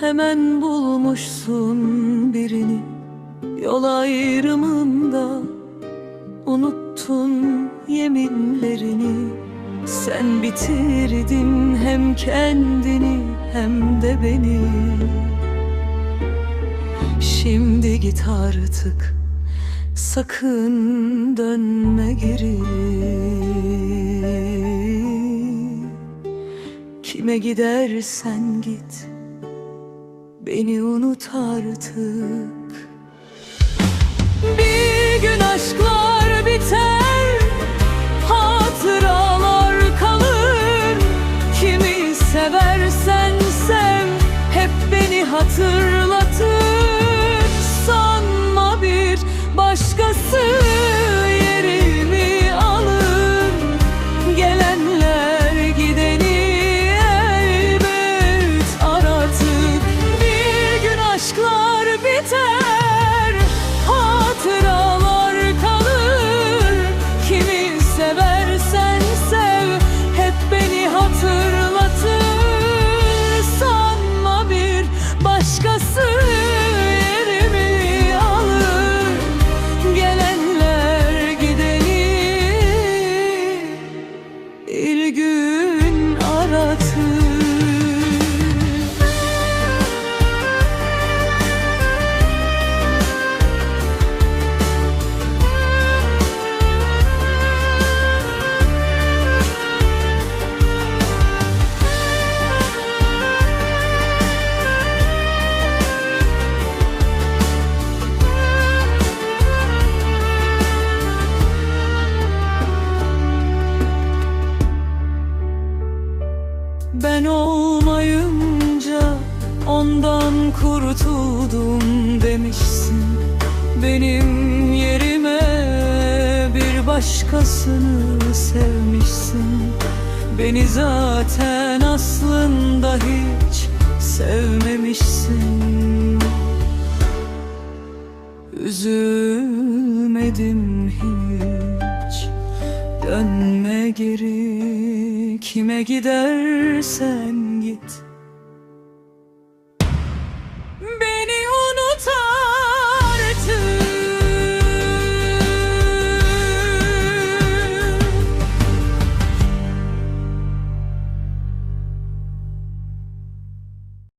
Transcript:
Hemen bulmuşsun birini. Yol ayrımında Unuttun yeminlerini. Sen bitirdin hem kendini hem de beni. Şimdi git artık Sakın dönme geri. Kime gidersen git Beni unut artık. Bir gün aşklar biter Hatıralar kalır. Kimi seversen sev Hep beni hatırlatır. Sanma bir başkası gün Ben olmayınca ondan kurtuldum demişsin. Benim yerime bir başkasını sevmişsin. Beni zaten aslında hiç sevmemişsin. Üzülmedim hiç. Dönme geri kime gidersen git